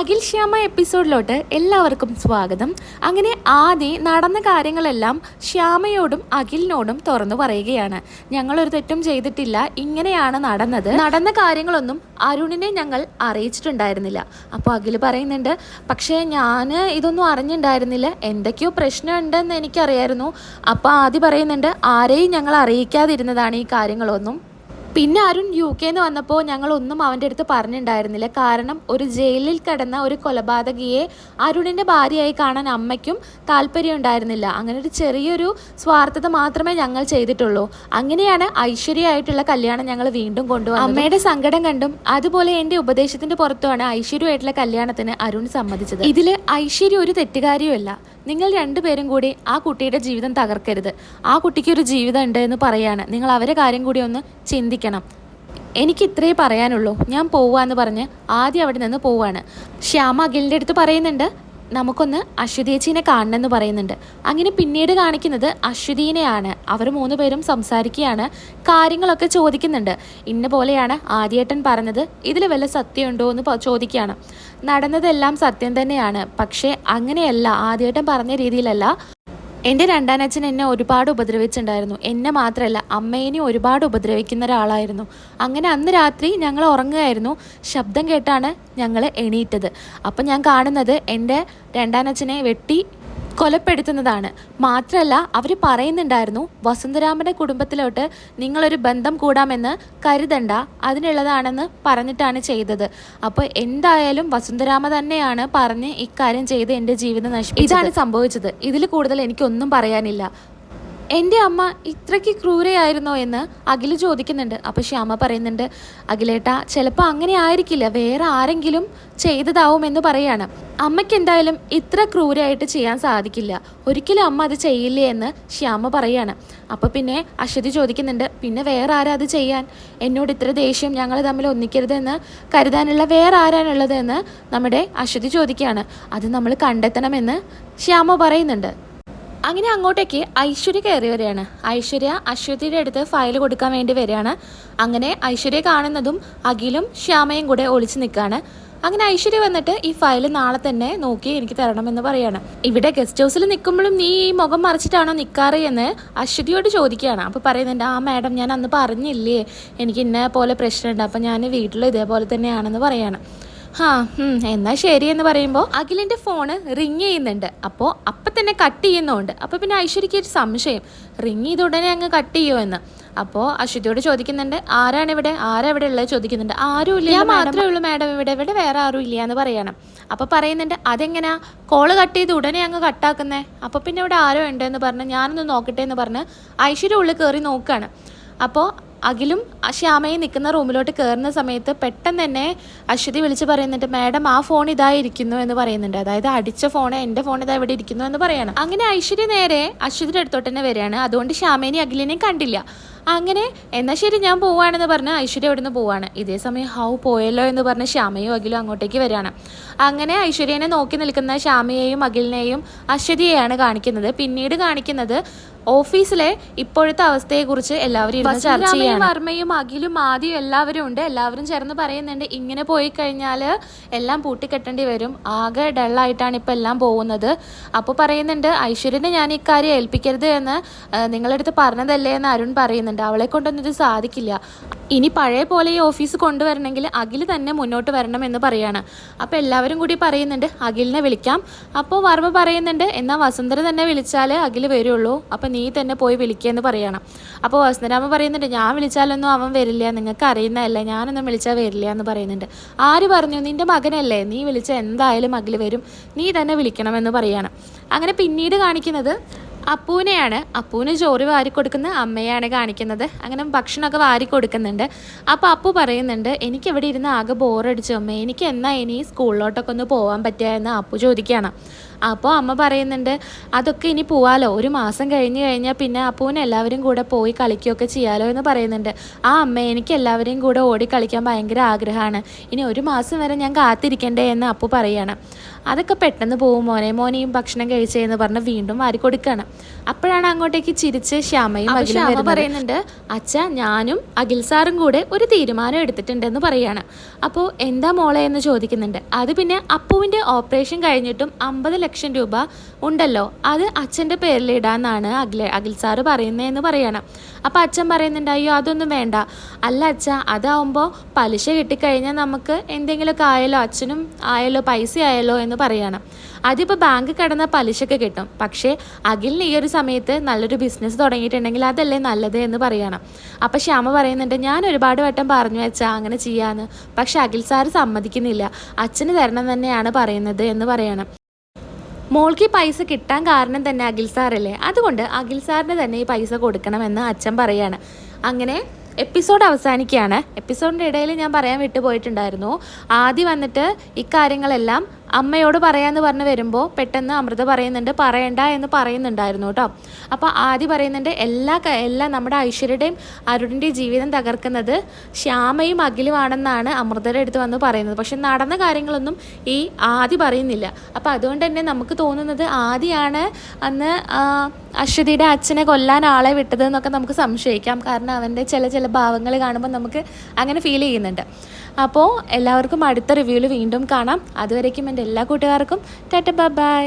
അഖിൽ ശ്യാമ എപ്പിസോഡിലോട്ട് എല്ലാവർക്കും സ്വാഗതം. അങ്ങനെ ആദ്യം നടന്ന കാര്യങ്ങളെല്ലാം ശ്യാമയോടും അഖിലിനോടും തുറന്നു പറയുകയാണ്. ഞങ്ങളൊരു തെറ്റും ചെയ്തിട്ടില്ല. ഇങ്ങനെയാണ് നടന്നത്. നടന്ന കാര്യങ്ങളൊന്നും അരുണിനെ ഞങ്ങൾ അറിയിച്ചിട്ടുണ്ടായിരുന്നില്ല. അപ്പോൾ അഖിൽ പറയുന്നുണ്ട് പക്ഷേ ഞാൻ ഇതൊന്നും അറിഞ്ഞിട്ടുണ്ടായിരുന്നില്ല എന്തൊക്കെയോ പ്രശ്നമുണ്ടെന്ന് എനിക്കറിയായിരുന്നു. അപ്പോൾ ആദ്യം പറയുന്നുണ്ട് ആരെയും ഞങ്ങൾ അറിയിക്കാതിരുന്നതാണ് ഈ കാര്യങ്ങളൊന്നും. പിന്നെ അരുൺ യു കെന്ന് വന്നപ്പോൾ ഞങ്ങളൊന്നും അവന്റെ അടുത്ത് പറഞ്ഞിട്ടുണ്ടായിരുന്നില്ല കാരണം ഒരു ജയിലിൽ കിടന്ന ഒരു കൊലപാതകിയെ അരുണിന്റെ ഭാര്യയായി കാണാൻ അമ്മയ്ക്കും താല്പര്യം ഉണ്ടായിരുന്നില്ല. അങ്ങനെ ഒരു ചെറിയൊരു സ്വാർത്ഥത മാത്രമേ ഞങ്ങൾ ചെയ്തിട്ടുള്ളൂ. അങ്ങനെയാണ് ഐശ്വര്യമായിട്ടുള്ള കല്യാണം ഞങ്ങൾ വീണ്ടും കൊണ്ടുവന്നത്. അമ്മയുടെ സങ്കടം കണ്ടും അതുപോലെ എന്റെ ഉപദേശത്തിന്റെ പുറത്തുമാണ് ഐശ്വര്യമായിട്ടുള്ള കല്യാണത്തിന് അരുൺ സമ്മതിച്ചത്. ഇതിൽ ഐശ്വര്യ ഒരു തെറ്റുകാരിയുമല്ല. നിങ്ങൾ രണ്ടുപേരും കൂടി ആ കുട്ടിയുടെ ജീവിതം തകർക്കരുത്. ആ കുട്ടിക്ക് ഒരു ജീവിതം ഉണ്ട് എന്ന് പറയാണ്. നിങ്ങൾ അവരെ കാര്യം കൂടി ഒന്ന് ചിന്തിക്കണം. എനിക്ക് ഇത്രേ പറയാനുള്ളൂ. ഞാൻ പോവാന്ന് പറഞ്ഞ് ആദ്യം അവിടെ നിന്ന് പോവാണ്. ശ്യാമ അഖിലിന്റെ അടുത്ത് പറയുന്നുണ്ട് നമുക്കൊന്ന് അശ്വതീച്ചിനെ കാണണമെന്ന് പറയുന്നുണ്ട്. അങ്ങനെ പിന്നീട് കാണിക്കുന്നത് അശ്വതീനെയാണ്. അവർ മൂന്ന് പേരും സംസാരിക്കുകയാണ് കാര്യങ്ങളൊക്കെ ചോദിക്കുന്നുണ്ട്. ഇന്ന പോലെയാണ് ആദ്യേട്ടൻ പറഞ്ഞത്. ഇതിൽ വല്ല സത്യമുണ്ടോ എന്ന് ചോദിക്കുകയാണ്. നടന്നതെല്ലാം സത്യം തന്നെയാണ്. പക്ഷേ അങ്ങനെയല്ല. ആദ്യേട്ടൻ പറഞ്ഞ രീതിയിലല്ല. എന്റെ രണ്ടാനച്ഛൻ എന്നെ ഒരുപാട് ഉപദ്രവിച്ചിട്ടുണ്ടായിരുന്നു. എന്നെ മാത്രമല്ല അമ്മേനെയും ഒരുപാട് ഉപദ്രവിക്കുന്ന ഒരാളായിരുന്നു. അങ്ങനെ അന്ന് രാത്രി ഞങ്ങൾ ഉറങ്ങുകയായിരുന്നു. ശബ്ദം കേട്ടാണ് ഞങ്ങൾ എണീറ്റത്. അപ്പം ഞാൻ കാണുന്നത് എന്റെ രണ്ടാനച്ഛനെ വെട്ടി കൊലപ്പെടുത്തുന്നതാണ്. മാത്രമല്ല അവർ പറയുന്നുണ്ടായിരുന്നു വസുന്ധരാമന്റെ കുടുംബത്തിലോട്ട് നിങ്ങളൊരു ബന്ധം കൂടാമെന്ന് കരുതണ്ട അതിനുള്ളതാണെന്ന് പറഞ്ഞിട്ടാണ് ചെയ്തത്. അപ്പോൾ എന്തായാലും വസുന്ധരാമ തന്നെയാണ് പറഞ്ഞ് ഇക്കാര്യം ചെയ്ത് എന്റെ ജീവിതം നശിപ്പിച്ചു ഇതാണ് സംഭവിച്ചത്. ഇതിൽ കൂടുതൽ എനിക്കൊന്നും പറയാനില്ല. എന്റെ അമ്മ ഇത്രയ്ക്ക് ക്രൂരയായിരുന്നോ എന്ന് അഖിൽ ചോദിക്കുന്നുണ്ട്. അപ്പോൾ ശ്യാമ പറയുന്നുണ്ട് അഖിലേട്ട ചിലപ്പോൾ അങ്ങനെ ആയിരിക്കില്ല. വേറെ ആരെങ്കിലും ചെയ്തതാവും എന്ന് പറയാണ്. അമ്മയ്ക്ക് എന്തായാലും ഇത്ര ക്രൂരമായിട്ട് ചെയ്യാൻ സാധിക്കില്ല. ഒരിക്കലും അമ്മ അത് ചെയ്യില്ലേ എന്ന് ശ്യാമ പറയാണ്. അപ്പോൾ പിന്നെ അശ്വതി ചോദിക്കുന്നുണ്ട് പിന്നെ വേറെ ആരാ അത് ചെയ്യാൻ? എന്നോട് ഇത്ര ദേഷ്യം ഞങ്ങൾ തമ്മിൽ ഒന്നിക്കരുതെന്ന് കരുതാനുള്ള വേറെ ആരാണുള്ളത് എന്ന് നമ്മുടെ അശ്വതി ചോദിക്കുകയാണ്. അത് നമ്മൾ കണ്ടെത്തണമെന്ന് ശ്യാമ പറയുന്നുണ്ട്. അങ്ങനെ അങ്ങോട്ടേക്ക് ഐശ്വര്യ കയറി വരികയാണ് ഐശ്വര്യ അശ്വതിയുടെ അടുത്ത് ഫയൽ കൊടുക്കാൻ വേണ്ടി വരികയാണ്. അങ്ങനെ ഐശ്വര്യ കാണുന്നതും അഖിലും ശ്യാമയും കൂടെ ഒളിച്ചു നിൽക്കുകയാണ്. അങ്ങനെ ഐശ്വര്യ വന്നിട്ട് ഈ ഫയൽ നാളെ തന്നെ നോക്കി എനിക്ക് തരണമെന്ന് പറയാണ്. ഇവിടെ ഗസ്റ്റ് ഹൗസിൽ നിൽക്കുമ്പോഴും നീ ഈ മുഖം മറിച്ചിട്ടാണോ നിൽക്കാറ് എന്ന് അശ്വതിയോട് ചോദിക്കുകയാണ്. അപ്പോൾ പറയുന്നുണ്ട് ആ മാഡം ഞാൻ അന്ന് പറഞ്ഞില്ലേ എനിക്ക് ഇന്ന പോലെ പ്രശ്നമുണ്ട്. അപ്പോൾ ഞാൻ വീട്ടിൽ ഇതേപോലെ തന്നെയാണെന്ന് പറയാണ്. ഹാ എന്നാ ശരി എന്ന് പറയുമ്പോൾ അഖിലിന്റെ ഫോണ് റിങ് ചെയ്യുന്നുണ്ട്. അപ്പോൾ അപ്പം തന്നെ കട്ട് ചെയ്യുന്നുണ്ട്. അപ്പോൾ പിന്നെ ഐശ്വര്യക്ക് ഒരു സംശയം. റിങ് ചെയ്ത ഉടനെ അങ്ങ് കട്ട് ചെയ്യുമോ എന്ന്. അപ്പോൾ അശ്വതിയോട് ചോദിക്കുന്നുണ്ട് ആരാണ് ഇവിടെ? ആരാ ഇവിടെ ഉള്ളത്? ചോദിക്കുന്നുണ്ട് ആരും ഇല്ല ഞാൻ മാത്രമേ ഉള്ളൂ മാഡം ഇവിടെ. ഇവിടെ വേറെ ആരും ഇല്ല എന്ന് പറയണം. അപ്പോൾ പറയുന്നുണ്ട് അതെങ്ങനെയാ കോൾ കട്ട് ചെയ്ത് ഉടനെ അങ്ങ് കട്ടാക്കുന്നേ? അപ്പോൾ പിന്നെ ഇവിടെ ആരോ ഉണ്ട് എന്ന് പറഞ്ഞ് ഞാനൊന്ന് നോക്കട്ടെ എന്ന് പറഞ്ഞ് ഐശ്വര്യ ഉള്ളിൽ കയറി നോക്കുകയാണ് അപ്പോൾ അഖിലും ശ്യാമയും നിൽക്കുന്ന റൂമിലോട്ട് കയറുന്ന സമയത്ത് പെട്ടെന്ന് തന്നെ അശ്വതി വിളിച്ച് പറയുന്നുണ്ട് മാഡം ആ ഫോൺ ഇതായിരിക്കുന്നു എന്ന് പറയുന്നുണ്ട്. അതായത് അടിച്ച ഫോൺ എന്റെ ഫോൺ ഇതാ ഇവിടെ ഇരിക്കുന്നു എന്ന് പറയണം. അങ്ങനെ ഐശ്വര്യ നേരെ അശ്വതിയുടെ അടുത്തോട്ട് തന്നെ വരികയാണ്. അതുകൊണ്ട് ശ്യാമേനെയും അഖിലിനെയും കണ്ടില്ല. അങ്ങനെ എന്നാൽ ശരി ഞാൻ പോവാണെന്ന് പറഞ്ഞ് ഐശ്വര്യ അവിടുന്ന് പോവാണ്. ഇതേ സമയം ഹൗ പോയല്ലോ എന്ന് പറഞ്ഞ് ശ്യാമയും അഖിലും അങ്ങോട്ടേക്ക് വരികയാണ്. അങ്ങനെ ഐശ്വര്യനെ നോക്കി നിൽക്കുന്ന ശ്യാമയെയും അഖിലിനെയും അശ്വതിയെയാണ് കാണിക്കുന്നത്. പിന്നീട് കാണിക്കുന്നത് ഓഫീസിലെ ഇപ്പോഴത്തെ അവസ്ഥയെ കുറിച്ച് എല്ലാവരും ചർച്ച ചെയ്യാണ്. വർമ്മയും അഖിലും ആദ്യം എല്ലാവരും ഉണ്ട്. എല്ലാവരും ചേർന്ന് പറയുന്നുണ്ട് ഇങ്ങനെ പോയി കഴിഞ്ഞാൽ എല്ലാം പൂട്ടിക്കെട്ടേണ്ടി വരും. ആകെ ഡള്ളായിട്ടാണ് ഇപ്പം എല്ലാം പോകുന്നത്. അപ്പോൾ പറയുന്നുണ്ട് ഐശ്വര്യനെ ഞാൻ ഇക്കാര്യം ഏൽപ്പിക്കരുത് എന്ന് നിങ്ങളുടെ അടുത്ത് പറഞ്ഞതല്ലേ എന്ന് അരുൺ പറയുന്നുണ്ട്. അവളെ കൊണ്ടൊന്നും ഇത് സാധിക്കില്ല. ഇനി പഴയ പോലെ ഈ ഓഫീസ് കൊണ്ടുവരണമെങ്കിൽ അഖിൽ തന്നെ മുന്നോട്ട് വരണം എന്ന് പറയാണ്. അപ്പോൾ എല്ലാവരും കൂടി പറയുന്നുണ്ട് അഖിലിനെ വിളിക്കാം. അപ്പോൾ വർമ്മ പറയുന്നുണ്ട് എന്നാൽ വസുന്ധര തന്നെ വിളിച്ചാൽ അഖിൽ വരുള്ളൂ. അപ്പോൾ നീ തന്നെ പോയി വിളിക്കുകയെന്ന് പറയണം. അപ്പോൾ വസുന്ധരാമ പറയുന്നുണ്ട് ഞാൻ വിളിച്ചാലൊന്നും അവൻ വരില്ല നിങ്ങൾക്ക് അറിയുന്നതല്ലേ? ഞാനൊന്നും വിളിച്ചാൽ വരില്ല എന്ന് പറയുന്നുണ്ട്. ആര് പറഞ്ഞു നിന്റെ മകനല്ലേ? നീ വിളിച്ചാൽ എന്തായാലും അഖിൽ വരും. നീ തന്നെ വിളിക്കണമെന്ന് പറയാണ്. അങ്ങനെ പിന്നീട് കാണിക്കുന്നത് അപ്പൂനെയാണ്. അപ്പൂന് ചോറ് വാരി കൊടുക്കുന്ന അമ്മയാണ് കാണിക്കുന്നത്. അങ്ങനെ ഭക്ഷണമൊക്കെ വാരി കൊടുക്കുന്നുണ്ട്. അപ്പോൾ അപ്പു പറയുന്നുണ്ട് എനിക്ക് ഇവിടെ ഇരുന്ന് ആകെ ബോറടിച്ചു അമ്മ. എനിക്ക് എന്നാ ഇനി സ്കൂളിലോട്ടൊക്കെ ഒന്ന് പോകാൻ പറ്റുക എന്ന് അപ്പു ചോദിക്കുകയാണ്. അപ്പോൾ അമ്മ പറയുന്നുണ്ട് അതൊക്കെ ഇനി പോവാലോ. ഒരു മാസം കഴിഞ്ഞ് കഴിഞ്ഞാൽ പിന്നെ അപ്പൂന് എല്ലാവരും കൂടെ പോയി കളിക്കുകയൊക്കെ ചെയ്യാലോ എന്ന് പറയുന്നുണ്ട്. ആ അമ്മ എനിക്ക് എല്ലാവരെയും കൂടെ ഓടി കളിക്കാൻ ഭയങ്കര ആഗ്രഹമാണ്. ഇനി ഒരു മാസം വരെ ഞാൻ കാത്തിരിക്കണ്ടേ എന്ന് അപ്പു പറയാണ്. അതൊക്കെ പെട്ടെന്ന് പോകും മോനെ. മോനെയും ഭക്ഷണം കഴിച്ചതെന്ന് പറഞ്ഞ് വീണ്ടും വാരി കൊടുക്കുകയാണ് അപ്പോഴാണ് അങ്ങോട്ടേക്ക് ചിരിച്ച് ശ്യാമയും ശ്യാമ പറയുന്നുണ്ട് അച്ഛ ഞാനും അഖിൽ സാറും കൂടെ ഒരു തീരുമാനം എടുത്തിട്ടുണ്ടെന്ന് പറയാണ്. അപ്പോൾ എന്താ മോളെ? എന്ന് ചോദിക്കുന്നുണ്ട്. അത് പിന്നെ അപ്പുവിന്റെ ഓപ്പറേഷൻ കഴിഞ്ഞിട്ടും അമ്പത് ലക്ഷം രൂപ ഉണ്ടല്ലോ. അത് അച്ഛന്റെ പേരിലിടാന്നാണ് അഖിൽ അഖിൽ സാറ് പറയുന്നതെന്ന് പറയണം. അപ്പോൾ അച്ഛൻ പറയുന്നുണ്ട് അയ്യോ അതൊന്നും വേണ്ട. അല്ല അച്ഛ അതാവുമ്പോൾ പലിശ കിട്ടിക്കഴിഞ്ഞാൽ നമുക്ക് എന്തെങ്കിലുമൊക്കെ ആയാലോ അച്ഛനും ആയാലോ പൈസ ആയാലോ എന്ന് പറയണം. അതിപ്പോൾ ബാങ്ക് കടന്ന പലിശക്ക് കിട്ടും. പക്ഷേ അഖിലിന് ഈ ഒരു സമയത്ത് നല്ലൊരു ബിസിനസ് തുടങ്ങിയിട്ടുണ്ടെങ്കിൽ അതല്ലേ നല്ലത് എന്ന് പറയണം. അപ്പോൾ ശ്യാമ പറയുന്നുണ്ട് ഞാൻ ഒരുപാട് വട്ടം പറഞ്ഞു വെച്ചാൽ അങ്ങനെ ചെയ്യാന്ന്. പക്ഷെ അഖിൽ സാറ് സമ്മതിക്കുന്നില്ല. അച്ഛന് തരണം തന്നെയാണ് പറയുന്നത് എന്ന് പറയണം. മോൾക്ക് ഈ പൈസ കിട്ടാൻ കാരണം തന്നെ അഖിൽ സാറല്ലേ അതുകൊണ്ട് അഖിൽ സാറിന് തന്നെ ഈ പൈസ കൊടുക്കണമെന്ന് അച്ഛൻ പറയാണ്. അങ്ങനെ എപ്പിസോഡ് അവസാനിക്കുകയാണ്. എപ്പിസോഡിന്റെ ഇടയിൽ ഞാൻ പറയാൻ വിട്ടുപോയിട്ടുണ്ടായിരുന്നു. ആദ്യം വന്നിട്ട് ഇക്കാര്യങ്ങളെല്ലാം അമ്മയോട് പറയാന്ന് പറഞ്ഞ് വരുമ്പോൾ പെട്ടെന്ന് അമൃത പറയുന്നുണ്ട് പറയണ്ട എന്ന് പറയുന്നുണ്ടായിരുന്നു കേട്ടോ. അപ്പോൾ ആദ്യം പറയുന്നുണ്ട് എല്ലാ എല്ലാ നമ്മുടെ ഐശ്വര്യയുടെയും അരുണിന്റെയും ജീവിതം തകർക്കുന്നത് ശ്യാമയും അഖിലുമാണെന്നാണ് അമൃതയുടെ അടുത്ത് വന്ന് പറയുന്നത്. പക്ഷെ നടന്ന കാര്യങ്ങളൊന്നും ഈ ആദി പറയുന്നില്ല. അപ്പോൾ അതുകൊണ്ട് തന്നെ നമുക്ക് തോന്നുന്നത് ആദിയാണ് അന്ന് അശ്വതിയുടെ അച്ഛനെ കൊല്ലാൻ ആളെ വിട്ടത് എന്നൊക്കെ നമുക്ക് സംശയിക്കാം. കാരണം അവന്റെ ചില ചില ഭാവങ്ങൾ കാണുമ്പോൾ നമുക്ക് അങ്ങനെ ഫീൽ ചെയ്യുന്നുണ്ട്. അപ്പോൾ എല്ലാവർക്കും അടുത്ത റിവ്യൂവിൽ വീണ്ടും കാണാം. അതുവരേക്കും എന്റെ എല്ലാ കൂട്ടുകാർക്കും. Tata bye.